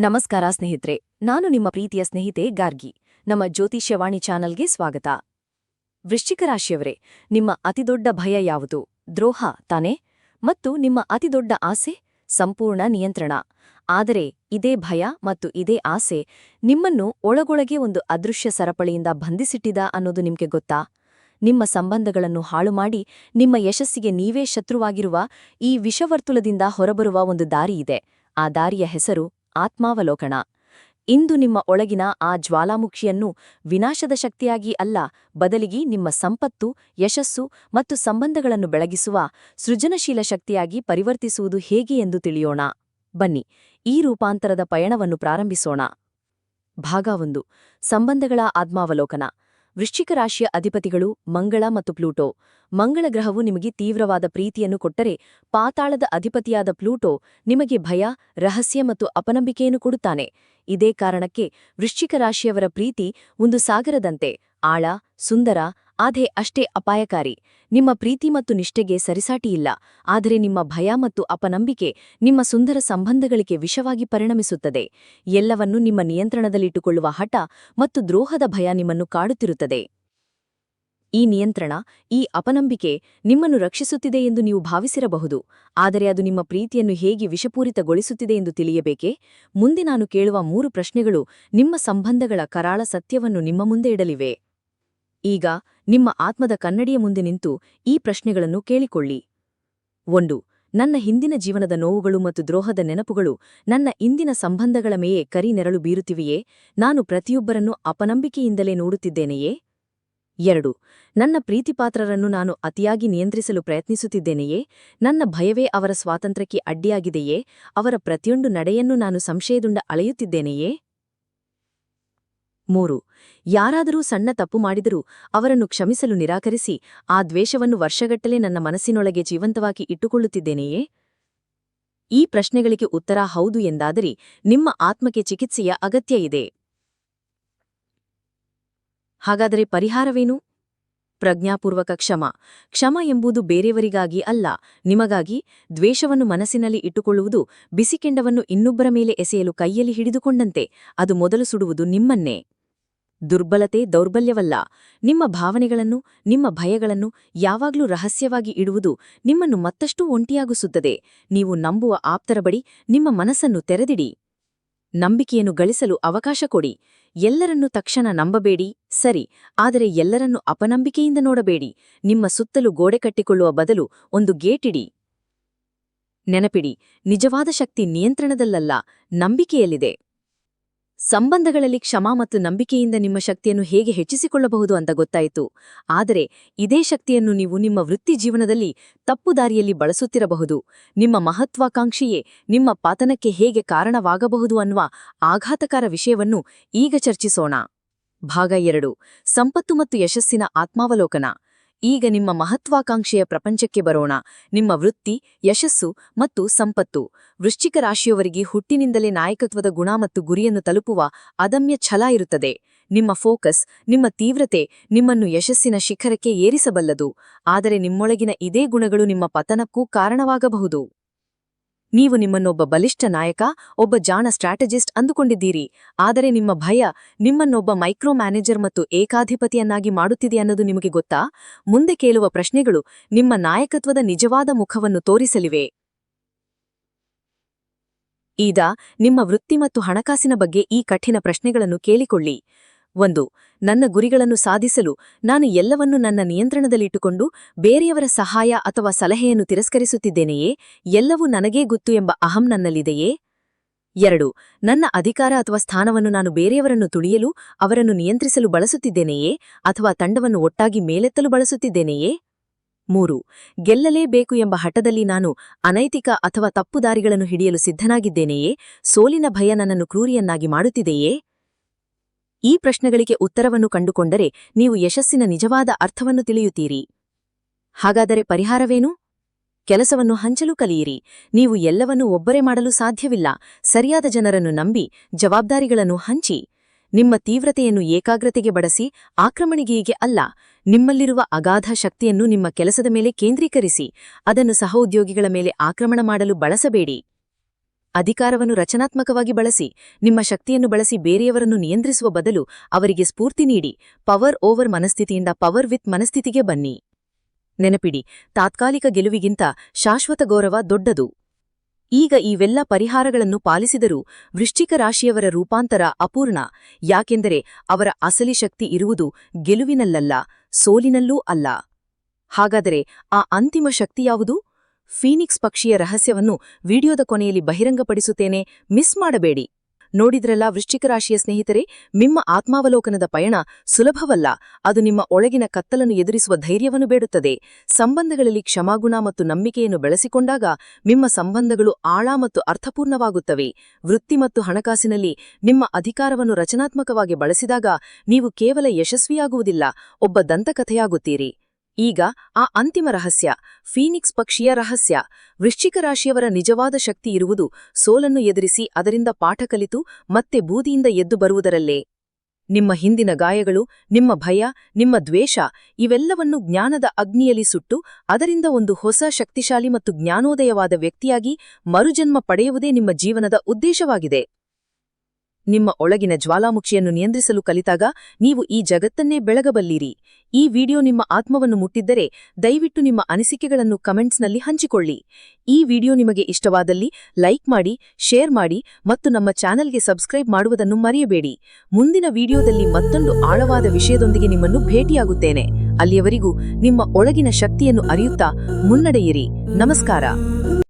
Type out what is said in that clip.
ನಮಸ್ಕಾರ ಸ್ನೇಹಿತರೆ, ನಾನು ನಿಮ್ಮ ಪ್ರೀತಿಯ ಸ್ನೇಹಿತೆ ಗಾರ್ಗಿ. ನಮ್ಮ ಜ್ಯೋತಿಷ್ಯವಾಣಿ ಚಾನಲ್ಗೆ ಸ್ವಾಗತ. ವೃಶ್ಚಿಕ ರಾಶಿಯವರೇ, ನಿಮ್ಮ ಅತಿದೊಡ್ಡ ಭಯ ಯಾವುದು? ದ್ರೋಹ ತಾನೇ? ಮತ್ತು ನಿಮ್ಮ ಅತಿದೊಡ್ಡ ಆಸೆ? ಸಂಪೂರ್ಣ ನಿಯಂತ್ರಣ. ಆದರೆ ಇದೇ ಭಯ ಮತ್ತು ಇದೇ ಆಸೆ ನಿಮ್ಮನ್ನು ಒಳಗೊಳಗೆ ಒಂದು ಅದೃಶ್ಯ ಸರಪಳಿಯಿಂದ ಬಂಧಿಸಿಟ್ಟಿದ ಅನ್ನೋದು ನಿಮಗೆ ಗೊತ್ತಾ? ನಿಮ್ಮ ಸಂಬಂಧಗಳನ್ನು ಹಾಳುಮಾಡಿ ನಿಮ್ಮ ಯಶಸ್ಸಿಗೆ ನೀವೇ ಶತ್ರುವಾಗಿರುವ ಈ ವಿಷವರ್ತುಲದಿಂದ ಹೊರಬರುವ ಒಂದು ದಾರಿಯಿದೆ ಆ ದಾರಿಯ ಹೆಸರು ಆತ್ಮಾವಲೋಕನ. ಇಂದು ನಿಮ್ಮ ಒಳಗಿನ ಆ ಜ್ವಾಲಾಮುಖಿಯನ್ನು ವಿನಾಶದ ಶಕ್ತಿಯಾಗಿ ಅಲ್ಲ, ಬದಲಿಗೆ ನಿಮ್ಮ ಸಂಪತ್ತು, ಯಶಸ್ಸು ಮತ್ತು ಸಂಬಂಧಗಳನ್ನು ಬೆಳಗಿಸುವ ಸೃಜನಶೀಲ ಶಕ್ತಿಯಾಗಿ ಪರಿವರ್ತಿಸುವುದು ಹೇಗೆ ಎಂದು ತಿಳಿಯೋಣ. ಬನ್ನಿ, ಈ ರೂಪಾಂತರದ ಪಯಣವನ್ನು ಪ್ರಾರಂಭಿಸೋಣ. ಭಾಗ ಒಂದು, ಸಂಬಂಧಗಳ ಆತ್ಮಾವಲೋಕನ. ವೃಶ್ಚಿಕ ರಾಶಿಯ ಅಧಿಪತಿಗಳು ಮಂಗಳ ಮತ್ತು ಪ್ಲೂಟೋ. ಮಂಗಳ ಗ್ರಹವು ನಿಮಗೆ ತೀವ್ರವಾದ ಪ್ರೀತಿಯನ್ನು ಕೊಟ್ಟರೆ ಪಾತಾಳದ ಅಧಿಪತಿಯಾದ ಪ್ಲೂಟೋ ನಿಮಗೆ ಭಯ, ರಹಸ್ಯ ಮತ್ತು ಅಪನಂಬಿಕೆಯನ್ನು ಕೊಡುತ್ತಾನೆ. ಇದೇ ಕಾರಣಕ್ಕೆ ವೃಶ್ಚಿಕ ರಾಶಿಯವರ ಪ್ರೀತಿ ಒಂದು ಸಾಗರದಂತೆ. ಆಳ, ಸುಂದರ ಆದ್ರೆ ಅಷ್ಟೇ ಅಪಾಯಕಾರಿ. ನಿಮ್ಮ ಪ್ರೀತಿ ಮತ್ತು ನಿಷ್ಠೆಗೆ ಸರಿಸಾಟಿಯಿಲ್ಲ ಆದರೆ ನಿಮ್ಮ ಭಯ ಮತ್ತು ಅಪನಂಬಿಕೆ ನಿಮ್ಮ ಸುಂದರ ಸಂಬಂಧಗಳಿಗೆ ವಿಷವಾಗಿ ಪರಿಣಮಿಸುತ್ತದೆ. ಎಲ್ಲವನ್ನೂ ನಿಮ್ಮ ನಿಯಂತ್ರಣದಲ್ಲಿಟ್ಟುಕೊಳ್ಳುವ ಹಠ ಮತ್ತು ದ್ರೋಹದ ಭಯ ನಿಮ್ಮನ್ನು ಕಾಡುತ್ತಿರುತ್ತದೆ. ಈ ನಿಯಂತ್ರಣ, ಈ ಅಪನಂಬಿಕೆ ನಿಮ್ಮನ್ನು ರಕ್ಷಿಸುತ್ತಿದೆ ಎಂದು ನೀವು ಭಾವಿಸಿರಬಹುದು. ಆದರೆ ಅದು ನಿಮ್ಮ ಪ್ರೀತಿಯನ್ನು ಹೇಗೆ ವಿಷಪೂರಿತಗೊಳಿಸುತ್ತಿದೆ ಎಂದು ತಿಳಿಯಬೇಕೇ? ಮುಂದೆ ನಾನು ಕೇಳುವ ಮೂರು ಪ್ರಶ್ನೆಗಳು ನಿಮ್ಮ ಸಂಬಂಧಗಳ ಕರಾಳ ಸತ್ಯವನ್ನು ನಿಮ್ಮ ಮುಂದೆ ಇಡಲಿವೆ. ಈಗ ನಿಮ್ಮ ಆತ್ಮದ ಕನ್ನಡಿಯ ಮುಂದೆ ನಿಂತು ಈ ಪ್ರಶ್ನೆಗಳನ್ನು ಕೇಳಿಕೊಳ್ಳಿ. ಒಂದು, ನನ್ನ ಹಿಂದಿನ ಜೀವನದ ನೋವುಗಳು ಮತ್ತು ದ್ರೋಹದ ನೆನಪುಗಳು ನನ್ನ ಇಂದಿನ ಸಂಬಂಧಗಳ ಮೇಯೇ ಕರಿ ನೆರಳು ಬೀರುತ್ತಿವೆಯೇ? ನಾನು ಪ್ರತಿಯೊಬ್ಬರನ್ನು ಅಪನಂಬಿಕೆಯಿಂದಲೇ ನೋಡುತ್ತಿದ್ದೇನೆಯೇ? ಎರಡು, ನನ್ನ ಪ್ರೀತಿಪಾತ್ರರನ್ನು ನಾನು ಅತಿಯಾಗಿ ನಿಯಂತ್ರಿಸಲು ಪ್ರಯತ್ನಿಸುತ್ತಿದ್ದೇನೆಯೇ? ನನ್ನ ಭಯವೇ ಅವರ ಸ್ವಾತಂತ್ರ್ಯಕ್ಕೆ ಅಡ್ಡಿಯಾಗಿದೆಯೇ? ಅವರ ಪ್ರತಿಯೊಂದು ನಡೆಯನ್ನು ನಾನು ಸಂಶಯದುಂಡ ಅಳೆಯುತ್ತಿದ್ದೇನೆಯೇ? ಮೂರು. ಯಾರಾದರೂ ಸಣ್ಣ ತಪ್ಪು ಮಾಡಿದರೂ ಅವರನ್ನು ಕ್ಷಮಿಸಲು ನಿರಾಕರಿಸಿ, ಆ ದ್ವೇಷವನ್ನು ವರ್ಷಗಟ್ಟಲೆ ನನ್ನ ಮನಸ್ಸಿನೊಳಗೆ ಜೀವಂತವಾಗಿ ಇಟ್ಟುಕೊಳ್ಳುತ್ತಿದ್ದೇನೆಯೇ? ಈ ಪ್ರಶ್ನೆಗಳಿಗೆ ಉತ್ತರ ಹೌದು ಎಂದಾದರೆ ನಿಮ್ಮ ಆತ್ಮಕ್ಕೆ ಚಿಕಿತ್ಸೆಯ ಅಗತ್ಯ ಇದೆ. ಹಾಗಾದರೆ ಪರಿಹಾರವೇನು? ಪ್ರಜ್ಞಾಪೂರ್ವಕ ಕ್ಷಮ. ಕ್ಷಮ ಎಂಬುದು ಬೇರೆಯವರಿಗಾಗಿ ಅಲ್ಲ, ನಿಮಗಾಗಿ ದ್ವೇಷವನ್ನು ಮನಸ್ಸಿನಲ್ಲಿ ಇಟ್ಟುಕೊಳ್ಳುವುದು, ಬಿಸಿಕೆಂಡವನ್ನು ಇನ್ನೊಬ್ಬರ ಮೇಲೆ ಎಸೆಯಲು ಕೈಯಲ್ಲಿ ಹಿಡಿದುಕೊಂಡಂತೆ, ಅದು ಮೊದಲು ಸುಡುವುದು ನಿಮ್ಮನ್ನೇ. ದುರ್ಬಲತೆ ದೌರ್ಬಲ್ಯವಲ್ಲ. ನಿಮ್ಮ ಭಾವನೆಗಳನ್ನು, ನಿಮ್ಮ ಭಯಗಳನ್ನು ಯಾವಾಗಲೂ ರಹಸ್ಯವಾಗಿ ಇಡುವುದು ನಿಮ್ಮನ್ನು ಮತ್ತಷ್ಟು ಒಂಟಿಯಾಗಿಸುತ್ತದೆ. ನೀವು ನಂಬುವ ಆಪ್ತರ ಬಳಿ ನಿಮ್ಮ ಮನಸ್ಸನ್ನು ತೆರೆದಿಡಿ. ನಂಬಿಕೆಯನ್ನು ಗಳಿಸಲು ಅವಕಾಶ ಕೊಡಿ. ಎಲ್ಲರನ್ನು ತಕ್ಷಣ ನಂಬಬೇಡಿ. ಸರಿ, ಆದರೆ ಎಲ್ಲರನ್ನು ಅಪನಂಬಿಕೆಯಿಂದ ನೋಡಬೇಡಿ. ನಿಮ್ಮ ಸುತ್ತಲೂ ಗೋಡೆ ಕಟ್ಟಿಕೊಳ್ಳುವ ಬದಲು ಒಂದು ಗೇಟಿಡಿ ನೆನಪಿಡಿ, ನಿಜವಾದ ಶಕ್ತಿ ನಿಯಂತ್ರಣದಲ್ಲಲ್ಲ, ನಂಬಿಕೆಯಲ್ಲಿದೆ. ಸಂಬಂಧಗಳಲ್ಲಿ ಕ್ಷಮಾ ಮತ್ತು ನಂಬಿಕೆಯಿಂದ ನಿಮ್ಮ ಶಕ್ತಿಯನ್ನು ಹೇಗೆ ಹೆಚ್ಚಿಸಿಕೊಳ್ಳಬಹುದು ಅಂತ ಗೊತ್ತಾಯಿತು. ಆದರೆ ಇದೇ ಶಕ್ತಿಯನ್ನು ನೀವು ನಿಮ್ಮ ವೃತ್ತಿ ಜೀವನದಲ್ಲಿ ತಪ್ಪು ದಾರಿಯಲ್ಲಿ ಬಳಸುತ್ತಿರಬಹುದು. ನಿಮ್ಮ ಮಹತ್ವಾಕಾಂಕ್ಷೆಯೇ ನಿಮ್ಮ ಪತನಕ್ಕೆ ಹೇಗೆ ಕಾರಣವಾಗಬಹುದು ಅನ್ನುವ ಆಘಾತಕಾರ ವಿಷಯವನ್ನು ಈಗ ಚರ್ಚಿಸೋಣ. ಭಾಗ ಎರಡು. ಸಂಪತ್ತು ಮತ್ತು ಯಶಸ್ಸಿನ ಆತ್ಮಾವಲೋಕನ. ಈಗ ನಿಮ್ಮ ಮಹತ್ವಾಕಾಂಕ್ಷೆಯ ಪ್ರಪಂಚಕ್ಕೆ ಬರೋಣ. ನಿಮ್ಮ ವೃತ್ತಿ, ಯಶಸ್ಸು ಮತ್ತು ಸಂಪತ್ತು. ವೃಶ್ಚಿಕ ರಾಶಿಯವರಿಗೆ ಹುಟ್ಟಿನಿಂದಲೇ ನಾಯಕತ್ವದ ಗುಣ ಮತ್ತು ಗುರಿಯನ್ನು ತಲುಪುವ ಅದಮ್ಯ ಛಲ ಇರುತ್ತದೆ. ನಿಮ್ಮ ಫೋಕಸ್, ನಿಮ್ಮ ತೀವ್ರತೆ ನಿಮ್ಮನ್ನು ಯಶಸ್ಸಿನ ಶಿಖರಕ್ಕೆ ಏರಿಸಬಲ್ಲದು. ಆದರೆ ನಿಮ್ಮೊಳಗಿನ ಇದೇ ಗುಣಗಳು ನಿಮ್ಮ ಪತನಕ್ಕೂ ಕಾರಣವಾಗಬಹುದು. ನೀವು ನಿಮ್ಮನ್ನೊಬ್ಬ ಬಲಿಷ್ಠ ನಾಯಕ, ಒಬ್ಬ ಜಾಣ ಸ್ಟ್ರಾಟಜಿಸ್ಟ್ ಅಂದುಕೊಂಡಿದ್ದೀರಿ. ಆದರೆ ನಿಮ್ಮ ಭಯ ನಿಮ್ಮನ್ನೊಬ್ಬ ಮೈಕ್ರೋ ಮ್ಯಾನೇಜರ್ ಮತ್ತು ಏಕಾಧಿಪತಿಯನ್ನಾಗಿ ಮಾಡುತ್ತಿದೆ ಅನ್ನೋದು ನಿಮಗೆ ಗೊತ್ತಾ? ಮುಂದೆ ಕೇಳುವ ಪ್ರಶ್ನೆಗಳು ನಿಮ್ಮ ನಾಯಕತ್ವದ ನಿಜವಾದ ಮುಖವನ್ನು ತೋರಿಸಲಿವೆ. ಈಗ ನಿಮ್ಮ ವೃತ್ತಿ ಮತ್ತು ಹಣಕಾಸಿನ ಬಗ್ಗೆ ಈ ಕಠಿಣ ಪ್ರಶ್ನೆಗಳನ್ನು ಕೇಳಿಕೊಳ್ಳಿ. ಒಂದು, ನನ್ನ ಗುರಿಗಳನ್ನು ಸಾಧಿಸಲು ನಾನು ಎಲ್ಲವನ್ನೂ ನನ್ನ ನಿಯಂತ್ರಣದಲ್ಲಿಟ್ಟುಕೊಂಡು ಬೇರೆಯವರ ಸಹಾಯ ಅಥವಾ ಸಲಹೆಯನ್ನು ತಿರಸ್ಕರಿಸುತ್ತಿದ್ದೇನೆಯೇ? ಎಲ್ಲವೂ ನನಗೇ ಗೊತ್ತು ಎಂಬ ಅಹಂ ನನ್ನಲ್ಲಿದೆಯೇ? ಎರಡು, ನನ್ನ ಅಧಿಕಾರ ಅಥವಾ ಸ್ಥಾನವನ್ನು ನಾನು ಬೇರೆಯವರನ್ನು ತುಳಿಯಲು ಅವರನ್ನು ನಿಯಂತ್ರಿಸಲು ಬಳಸುತ್ತಿದ್ದೇನೆಯೇ? ಅಥವಾ ತಂಡವನ್ನು ಒಟ್ಟಾಗಿ ಮೇಲೆತ್ತಲು ಬಳಸುತ್ತಿದ್ದೇನೆಯೇ? ಮೂರು, ಗೆಲ್ಲಲೇಬೇಕು ಎಂಬ ಹಠದಲ್ಲಿ ನಾನು ಅನೈತಿಕ ಅಥವಾ ತಪ್ಪುದಾರಿಗಳನ್ನು ಹಿಡಿಯಲು ಸಿದ್ಧನಾಗಿದ್ದೇನೆಯೇ? ಸೋಲಿನ ಭಯ ನನ್ನನ್ನು ಕ್ರೂರಿಯನ್ನಾಗಿ ಮಾಡುತ್ತಿದೆಯೇ? ಈ ಪ್ರಶ್ನೆಗಳಿಗೆ ಉತ್ತರವನ್ನು ಕಂಡುಕೊಂಡರೆ ನೀವು ಯಶಸ್ಸಿನ ನಿಜವಾದ ಅರ್ಥವನ್ನು ತಿಳಿಯುತ್ತೀರಿ. ಹಾಗಾದರೆ ಪರಿಹಾರವೇನು? ಕೆಲಸವನ್ನು ಹಂಚಲು ಕಲಿಯಿರಿ. ನೀವು ಎಲ್ಲವನ್ನೂ ಒಬ್ಬರೇ ಮಾಡಲು ಸಾಧ್ಯವಿಲ್ಲ. ಸರಿಯಾದ ಜನರನ್ನು ನಂಬಿ, ಜವಾಬ್ದಾರಿಗಳನ್ನು ಹಂಚಿ. ನಿಮ್ಮ ತೀವ್ರತೆಯನ್ನು ಏಕಾಗ್ರತೆಗೆ ಬಡಸಿ ಆಕ್ರಮಣಿಗೆಗೆ ಅಲ್ಲ. ನಿಮ್ಮಲ್ಲಿರುವ ಅಗಾಧ ಶಕ್ತಿಯನ್ನು ನಿಮ್ಮ ಕೆಲಸದ ಮೇಲೆ ಕೇಂದ್ರೀಕರಿಸಿ. ಅದನ್ನು ಸಹೋದ್ಯೋಗಿಗಳ ಮೇಲೆ ಆಕ್ರಮಣ ಮಾಡಲು ಬಳಸಬೇಡಿ. ಅಧಿಕಾರವನ್ನು ರಚನಾತ್ಮಕವಾಗಿ ಬಳಸಿ, ನಿಮ್ಮ ಶಕ್ತಿಯನ್ನು ಬಳಸಿ ಬೇರೆಯವರನ್ನು ನಿಯಂತ್ರಿಸುವ ಬದಲು ಅವರಿಗೆ ಸ್ಫೂರ್ತಿ ನೀಡಿ, ಪವರ್ ಓವರ್ ಮನಸ್ಥಿತಿಯಿಂದ ಪವರ್ ವಿತ್ ಮನಸ್ಥಿತಿಗೆ ಬನ್ನಿ. ನೆನಪಿಡಿ, ತಾತ್ಕಾಲಿಕ ಗೆಲುವಿಗಿಂತ ಶಾಶ್ವತ ಗೌರವ ದೊಡ್ಡದು. ಈಗ ಇವೆಲ್ಲ ಪರಿಹಾರಗಳನ್ನು ಪಾಲಿಸಿದರೂ ವೃಶ್ಚಿಕ ರಾಶಿಯವರ ರೂಪಾಂತರ ಅಪೂರ್ಣ, ಯಾಕೆಂದರೆ ಅವರ ಅಸಲಿ ಶಕ್ತಿ ಇರುವುದು ಗೆಲುವಿನಲ್ಲಲ್ಲ, ಸೋಲಿನಲ್ಲೂ ಅಲ್ಲ. ಹಾಗಾದರೆ ಆ ಅಂತಿಮ ಶಕ್ತಿ ಯಾವುದು? ಫೀನಿಕ್ಸ್ ಪಕ್ಷಿಯ ರಹಸ್ಯವನ್ನು ವಿಡಿಯೋದ ಕೊನೆಯಲ್ಲಿ ಬಹಿರಂಗಪಡಿಸುತ್ತೇನೆ, ಮಿಸ್ ಮಾಡಬೇಡಿ. ನೋಡಿದ್ರಲ್ಲ ವೃಶ್ಚಿಕ ರಾಶಿಯ ಸ್ನೇಹಿತರೆ, ನಿಮ್ಮ ಆತ್ಮಾವಲೋಕನದ ಪಯಣ ಸುಲಭವಲ್ಲ, ಅದು ನಿಮ್ಮ ಒಳಗಿನ ಕತ್ತಲನ್ನು ಎದುರಿಸುವ ಧೈರ್ಯವನ್ನು ಬೇಡುತ್ತದೆ. ಸಂಬಂಧಗಳಲ್ಲಿ ಕ್ಷಮಾಗುಣ ಮತ್ತು ನಂಬಿಕೆಯನ್ನು ಬೆಳೆಸಿಕೊಂಡಾಗ ನಿಮ್ಮ ಸಂಬಂಧಗಳು ಆಳ ಮತ್ತು ಅರ್ಥಪೂರ್ಣವಾಗುತ್ತವೆ. ವೃತ್ತಿ ಮತ್ತು ಹಣಕಾಸಿನಲ್ಲಿ ನಿಮ್ಮ ಅಧಿಕಾರವನ್ನು ರಚನಾತ್ಮಕವಾಗಿ ಬಳಸಿದಾಗ ನೀವು ಕೇವಲ ಯಶಸ್ವಿಯಾಗುವುದಿಲ್ಲ, ಒಬ್ಬ ದಂತಕಥೆಯಾಗುತ್ತೀರಿ. ಈಗ ಆ ಅಂತಿಮ ರಹಸ್ಯ, ಫೀನಿಕ್ಸ್ ಪಕ್ಷಿಯ ರಹಸ್ಯ. ವೃಶ್ಚಿಕ ರಾಶಿಯವರ ನಿಜವಾದ ಶಕ್ತಿ ಇರುವುದು ಸೋಲನ್ನು ಎದುರಿಸಿ ಅದರಿಂದ ಪಾಠ ಕಲಿತು ಮತ್ತೆ ಬೂದಿಯಿಂದ ಎದ್ದು ಬರುವುದರಲ್ಲೇ. ನಿಮ್ಮ ಹಿಂದಿನ ಗಾಯಗಳು, ನಿಮ್ಮ ಭಯ, ನಿಮ್ಮ ದ್ವೇಷ, ಇವೆಲ್ಲವನ್ನು ಜ್ಞಾನದ ಅಗ್ನಿಯಲ್ಲಿ ಸುಟ್ಟು ಅದರಿಂದ ಒಂದು ಹೊಸ ಶಕ್ತಿಶಾಲಿ ಮತ್ತು ಜ್ಞಾನೋದಯವಾದ ವ್ಯಕ್ತಿಯಾಗಿ ಮರುಜನ್ಮ ಪಡೆಯುವುದೇ ನಿಮ್ಮ ಜೀವನದ ಉದ್ದೇಶವಾಗಿದೆ. ನಿಮ್ಮ ಒಳಗಿನ ಜ್ವಾಲಾಮುಖಿಯನ್ನು ನಿಯಂತ್ರಿಸಲು ಕಲಿತಾಗ ನೀವು ಈ ಜಗತ್ತನ್ನೇ ಬೆಳಗಬಲ್ಲಿರಿ. ಈ ವಿಡಿಯೋ ನಿಮ್ಮ ಆತ್ಮವನ್ನು ಮುಟ್ಟಿದ್ದರೆ ದಯವಿಟ್ಟು ನಿಮ್ಮ ಅನಿಸಿಕೆಗಳನ್ನು ಕಮೆಂಟ್ಸ್ನಲ್ಲಿ ಹಂಚಿಕೊಳ್ಳಿ. ಈ ವಿಡಿಯೋ ನಿಮಗೆ ಇಷ್ಟವಾದಲ್ಲಿ ಲೈಕ್ ಮಾಡಿ, ಶೇರ್ ಮಾಡಿ ಮತ್ತು ನಮ್ಮ ಚಾನೆಲ್ಗೆ ಸಬ್ಸ್ಕ್ರೈಬ್ ಮಾಡುವುದನ್ನು ಮರೆಯಬೇಡಿ. ಮುಂದಿನ ವಿಡಿಯೋದಲ್ಲಿ ಮತ್ತೊಂದು ಆಳವಾದ ವಿಷಯದೊಂದಿಗೆ ನಿಮ್ಮನ್ನು ಭೇಟಿಯಾಗುತ್ತೇನೆ. ಅಲ್ಲಿಯವರೆಗೂ ನಿಮ್ಮ ಒಳಗಿನ ಶಕ್ತಿಯನ್ನು ಅರಿಯುತ್ತಾ ಮುನ್ನಡೆಯಿರಿ. ನಮಸ್ಕಾರ.